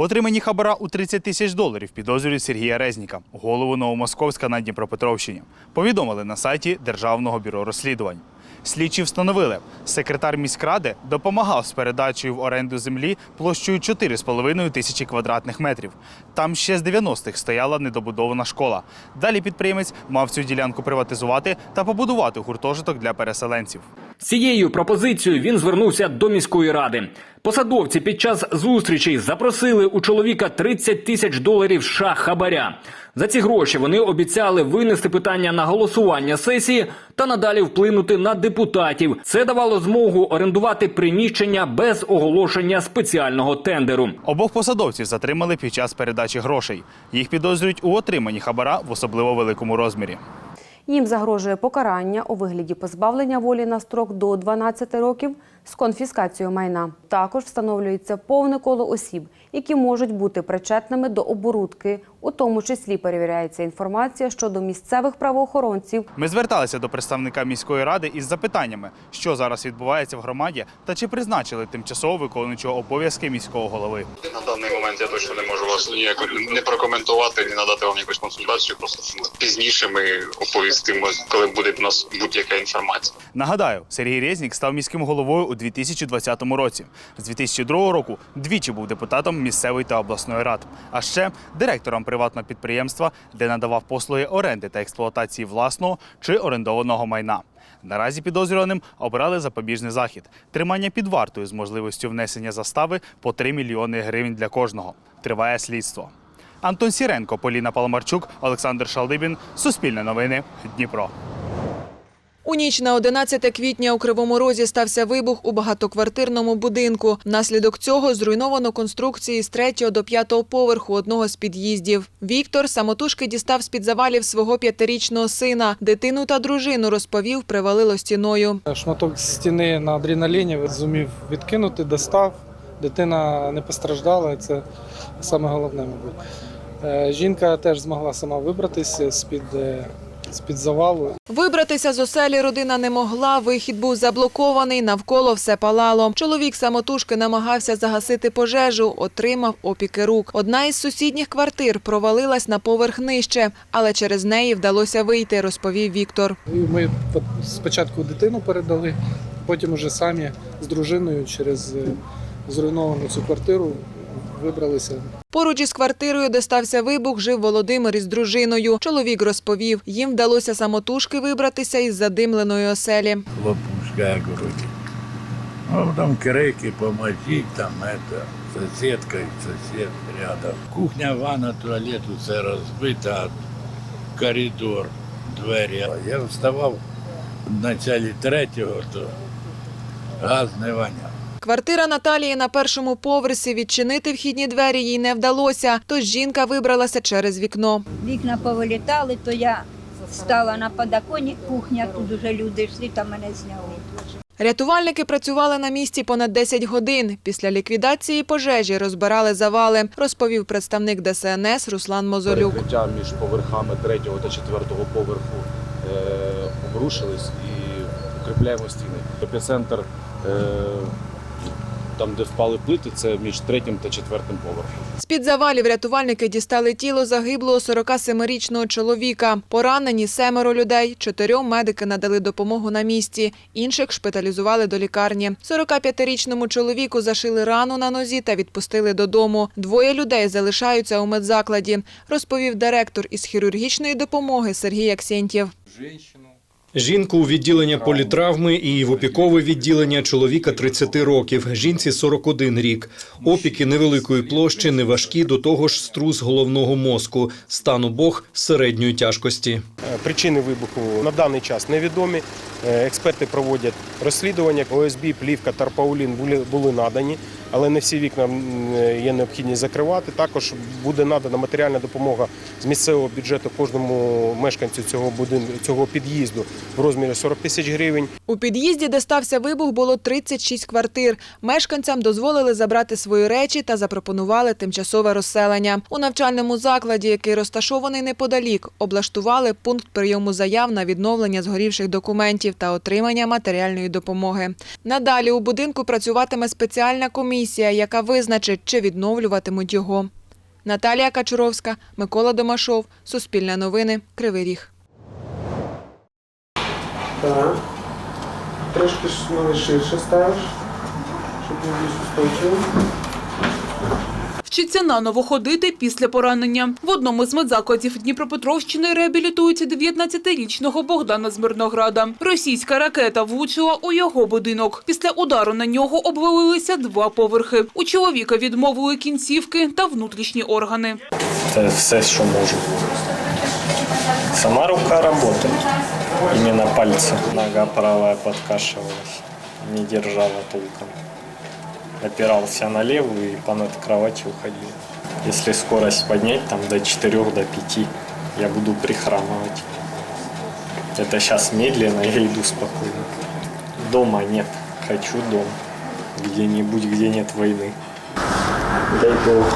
Отримані хабара у 30 тисяч доларів підозрюють Сергія Резніка, голову Новомосковська на Дніпропетровщині. Повідомили на сайті Державного бюро розслідувань. Слідчі встановили, секретар міськради допомагав з передачею в оренду землі площею 4,5 тисячі квадратних метрів. Там ще з 90-х стояла недобудована школа. Далі підприємець мав цю ділянку приватизувати та побудувати гуртожиток для переселенців. З цією пропозицією він звернувся до міської ради. Посадовці під час зустрічей запросили у чоловіка 30 тисяч доларів США хабаря. За ці гроші вони обіцяли винести питання на голосування сесії та надалі вплинути на депутатів. Це давало змогу орендувати приміщення без оголошення спеціального тендеру. Обох посадовців затримали під час передачі грошей. Їх підозрюють у отриманні хабара в особливо великому розмірі. Їм загрожує покарання у вигляді позбавлення волі на строк до 12 років з конфіскацією майна. Також встановлюється повне коло осіб, які можуть бути причетними до оборудки. У тому числі перевіряється інформація щодо місцевих правоохоронців, Ми зверталися до представника міської ради із запитаннями, що зараз відбувається в громаді, та чи призначили тимчасово виконуючого обов'язки міського голови. На даний момент я точно не можу вас ніяк не прокоментувати, не надати вам якусь консультацію. Просто пізніше ми оповістимо, коли буде в нас будь-яка інформація. Нагадаю, Сергій Резнік став міським головою у 2020 році. З 2002 року двічі був депутатом місцевої та обласної рад, а ще директором приватного підприємства, де надавав послуги оренди та експлуатації власного чи орендованого майна. Наразі підозрюваним обрали запобіжний захід тримання під вартою з можливістю внесення застави по 3 мільйони гривень для кожного. Триває слідство. Антон Сіренко, Поліна Паламарчук, Олександр Шалдибін. Суспільне новини. Дніпро. У ніч на 11 квітня у Кривому Розі стався вибух у багатоквартирному будинку. Внаслідок цього зруйновано конструкції з 3 до 5 поверху одного з під'їздів. Віктор самотужки дістав з-під завалів свого п'ятирічного сина. Дитину та дружину розповів, привалило стіною. Шматок стіни на адреналіні зумів відкинути, достав. Дитина не постраждала, це саме головне, мабуть. Е, Жінка теж змогла сама вибратися з-під, е, з-під завалу. Вибратися з оселі родина не могла. Вихід був заблокований, навколо все палало. Чоловік самотужки намагався загасити пожежу, отримав опіки рук. Одна із сусідніх квартир провалилась на поверх нижче, але через неї вдалося вийти, розповів Віктор. Ми по- спочатку дитину передали, потім уже самі з дружиною через е, зруйновану цю квартиру вибралися. Поруч із квартирою, де стався вибух, жив Володимир із дружиною. Чоловік розповів, їм вдалося самотужки вибратися із задимленої оселі. хлопушка, я говорю. А потом крики, помогите, там это, соседка и сосед рядом. Кухня, ванна, туалет, все розбито, коридор, двері. Я вставав в началі третього, то газ не воняв. Квартира Наталії на першому поверсі відчинити вхідні двері їй не вдалося, тож жінка вибралася через вікно. Вікна повилітали, то я стала на подоконник, кухня, тут уже люди йшли та мене зняли. Рятувальники працювали на місці понад 10 годин. Після ліквідації пожежі розбирали завали, розповів представник ДСНС Руслан Мозолюк. Перекриття між поверхами третього та четвертого поверху е, обрушились і укріпляємо стіни. Епіцентр, е, там, де впали плити, це між третім та четвертим поверхом. З-під завалів рятувальники дістали тіло загиблого 47-річного чоловіка. Поранені семеро людей. Чотирьом медики надали допомогу на місці. Інших шпиталізували до лікарні. 45-річному чоловіку зашили рану на нозі та відпустили додому. Двоє людей залишаються у медзакладі, розповів директор із хірургічної допомоги Сергій Аксєнтєв. Жінку у відділення політравми і в опікове відділення чоловіка 30 років, жінці 41 рік. Опіки невеликої площі, неважкі, до того ж струс головного мозку, стан обох середньої тяжкості. Е, Причини вибуху на даний час невідомі. Е, Експерти проводять розслідування. ОСБ, плівка, тарпаулін були, надані, але не всі вікна е, є необхідність закривати. Також буде надана матеріальна допомога з місцевого бюджету кожному мешканцю цього будинку, цього під'їзду в розмірі 40 тисяч гривень. У під'їзді, де стався вибух, було 36 квартир. Мешканцям дозволили забрати свої речі та запропонували тимчасове розселення. У навчальному закладі, який розташований неподалік, облаштували пункт прийому заяв на відновлення згорівших документів та отримання матеріальної допомоги. Надалі у будинку працюватиме спеціальна комісія, яка визначить, чи відновлюватимуть його. Наталія Качуровська, Микола Домашов, Суспільне новини, Кривий Ріг. Так. Трошки ноги ширше ставиш, щоб був більш устойчивий. Вчиться наново ходити після поранення. В одному з медзакладів Дніпропетровщини реабілітують 19-річного Богдана з Мирнограда. Російська ракета влучила у його будинок. Після удару на нього обвалилися два поверхи. У чоловіка відмовили кінцівки та внутрішні органи. Це все, що можу. Сама рука работает. Именно пальцы. Нога правая подкашивалась. Не держала толком. Опирался на левую и понад кровати уходил. Если скорость поднять там до 4 до 5, я буду прихрамывать. Это сейчас медленно, я иду спокойно. Дома нет. Хочу дом. Где-нибудь, где нет войны. Дай Бог.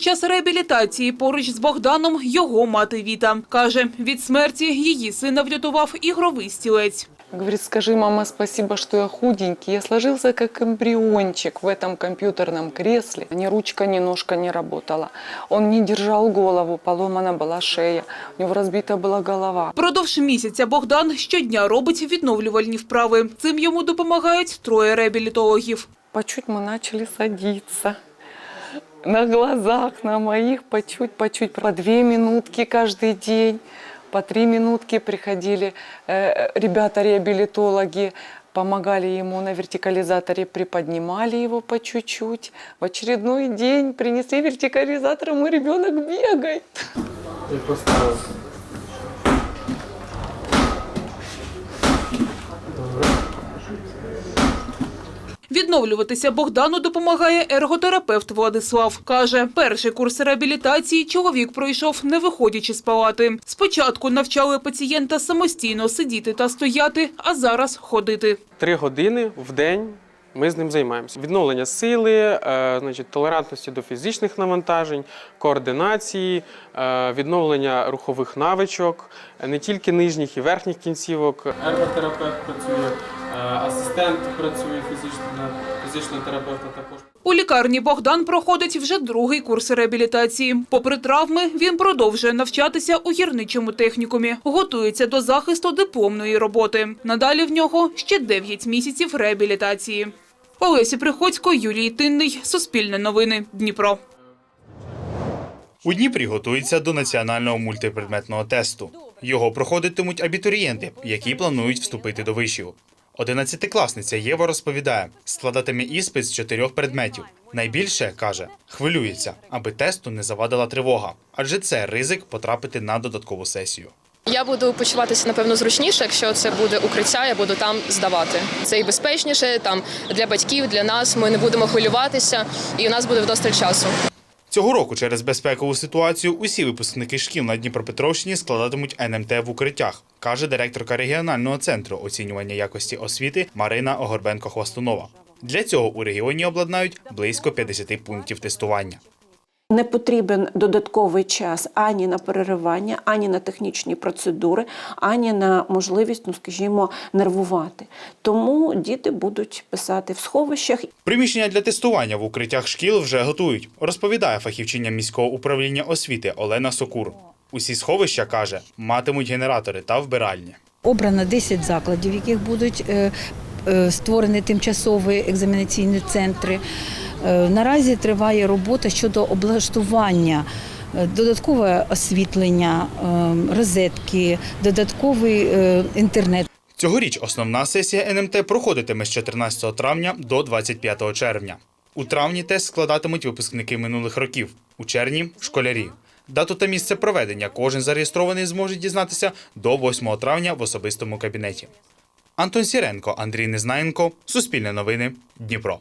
Під час реабілітації поруч з Богданом його мати Віта. Каже, від смерті її сина врятував ігровий стілець. Говорит, скажи, мама, спасибо, что я худенький. Я сложился как эмбриончик в этом компьютерном кресле. Ни ручка, ни ножка не работала. Он не держал голову, поломана была шея, у него разбита была голова. Продовж місяця Богдан щодня робить відновлювальні вправи. Цим йому допомагають троє реабілітологів. По чуть мы начали садиться. На глазах, на моих, по чуть, по чуть. По две минутки каждый день, по три минутки приходили э, ребята-реабилитологи, помогали ему на вертикализаторе, приподнимали его по чуть-чуть. В очередной день принесли вертикализатор, и мой ребенок бегает. Поставив. Відновлюватися Богдану допомагає ерготерапевт Владислав. Каже, перший курс реабілітації чоловік пройшов, не виходячи з палати. Спочатку навчали пацієнта самостійно сидіти та стояти, а зараз ходити. Три години в день ми з ним займаємося. Відновлення сили, е, значить, толерантності до фізичних навантажень, координації, е, відновлення рухових навичок, не тільки нижніх і верхніх кінцівок. Ерготерапевт працює, е, асистент працює фізично, фізичного терапевта також. У лікарні Богдан проходить вже другий курс реабілітації. Попри травми, він продовжує навчатися у гірничому технікумі. Готується до захисту дипломної роботи. Надалі в нього ще 9 місяців реабілітації. Олесі Приходько, Юрій Тинний, Суспільне новини, Дніпро. У Дніпрі готуються до національного мультипредметного тесту. Його проходитимуть абітурієнти, які планують вступити до вишів. Одинадцятикласниця Єва розповідає, складатиме іспит з чотирьох предметів. Найбільше каже, хвилюється, аби тесту не завадила тривога, адже це ризик потрапити на додаткову сесію. Я буду почуватися напевно зручніше, якщо це буде укриття, я буду там здавати. Це і безпечніше там для батьків, для нас. Ми не будемо хвилюватися, і у нас буде вдосталь часу. Цього року через безпекову ситуацію усі випускники шкіл на Дніпропетровщині складатимуть НМТ в укриттях, каже директорка регіонального центру оцінювання якості освіти Марина Огорбенко-Хвастунова. Для цього у регіоні обладнають близько 50 пунктів тестування. Не потрібен додатковий час ані на переривання, ані на технічні процедури, ані на можливість, ну скажімо, нервувати. Тому діти будуть писати в сховищах. Приміщення для тестування в укриттях шкіл вже готують, розповідає фахівчиня міського управління освіти Олена Сокур. Усі сховища каже, матимуть генератори та вбиральні. Обрано 10 закладів, в яких будуть е, е, створені тимчасові екзаменаційні центри. Е, Наразі триває робота щодо облаштування. е, Додаткове освітлення, е, розетки, додатковий е, інтернет. Цьогоріч основна сесія НМТ проходитиме з 14 травня до 25 червня. У травні тест складатимуть випускники минулих років, у червні школярі. Дату та місце проведення кожен зареєстрований зможе дізнатися до 8 травня в особистому кабінеті. Антон Сіренко, Андрій Незнаєнко, Суспільне новини, Дніпро.